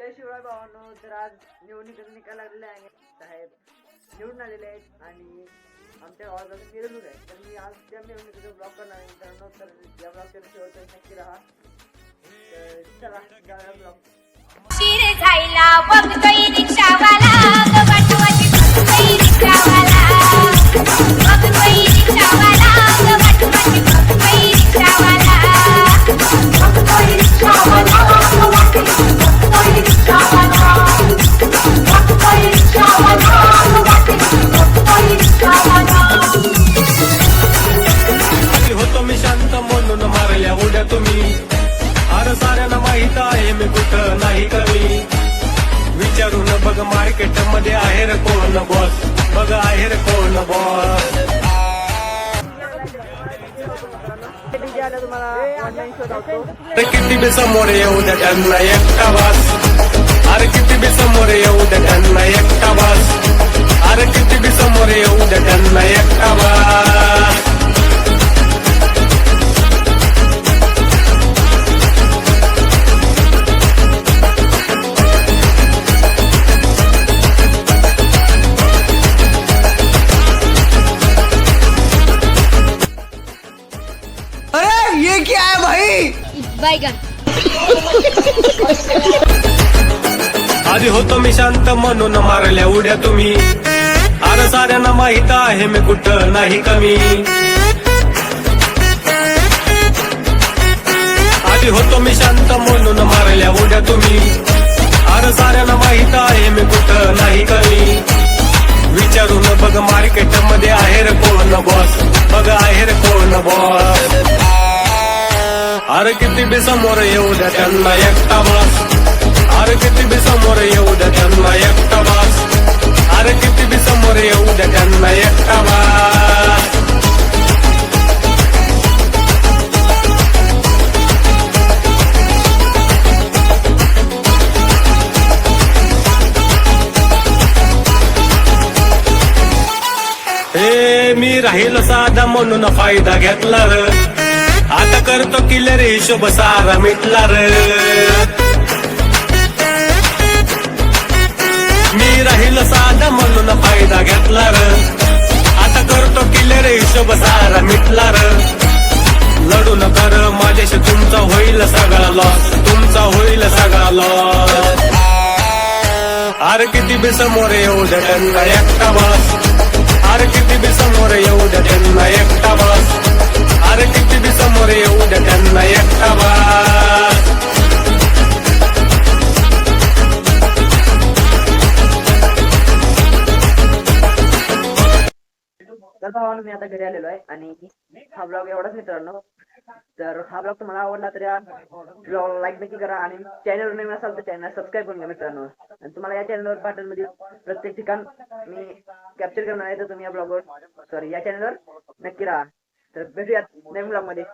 जय शिवराय भावानो तर आज निवडणुकीचा निकाल लागलेले आहे साहेब निवडून आलेले आहेत आणि आमच्या गावात असं निवडणूक आहे. तर मी आज त्या निवडणुकीचा ब्लॉग करणार आहे. मित्रांनो तर या ब्लॉगच्या शेवटपर्यंत नक्की राहा. तर चला जाऊया ब्लॉग मध्ये आहे रे कोण बॉस बघ आहे रे कोण बॉस अरे किती बी समोर येऊ द्या त्यांना एकटा वास. अरे किती बी समोर येऊ द्या त्यांना एकटा वास. अरे किती क्या है भाई? बैगन आधी होतो मी शांत म्हणून मारल्या उड्या तुम्ही. अरे साऱ्यांना माहीत आहे मी कुठं नाही कमी. आधी होतो मी शांत म्हणून मारल्या उड्या तुम्ही. अरे साऱ्यांना माहीत आहे मी कुठं नाही कमी. विचारून बघ मार्केटमध्ये आहे रे कोण बॉस बघ आहे रे कोण बॉस अरे किती बी समोर येऊ द्या त्यांना एकटा बॉस अरे किती बी समोर येऊ द्या त्यांना एकटा बास अरे किती बी समोर येऊ द्या त्यांना एकटा बास हे मी राहील साधा म्हणून फायदा घेतला र आता करतो किल्लर हिशोब सारा मिटला र. मी राहील साधा म्हणून फायदा घेतला र. आता करतो किल्लर हिशोब सारा मिटला र. लढू नका र माझ्याशी तुमचा होईल सगळा लॉस तुमचा होईल सगळा लॉस अरे किती बी समोर येऊ द्या त्यांना एकटा बस. अरे किती बी समोर येऊ द्या त्यांना एकटा बस. बी समोर येऊ त्यांना एकटा तर भावानं मी आता घरी आलेलो आहे आणि हा ब्लॉग एवढाच मित्रांनो. तर हा ब्लॉग तुम्हाला आवडला तर या ब्लॉग लाईक नक्की करा आणि चॅनल नवीन असाल तर चॅनल सबस्क्राईब करून घ्या मित्रांनो. आणि तुम्हाला या चॅनलवर पाटणमध्ये प्रत्येक ठिकाण मी कॅप्चर करणार आहे तर तुम्ही या ब्लॉगवर सॉरी या चॅनलवर नक्की राहा. तर भेटूयात नवीन ब्लॉगमध्ये.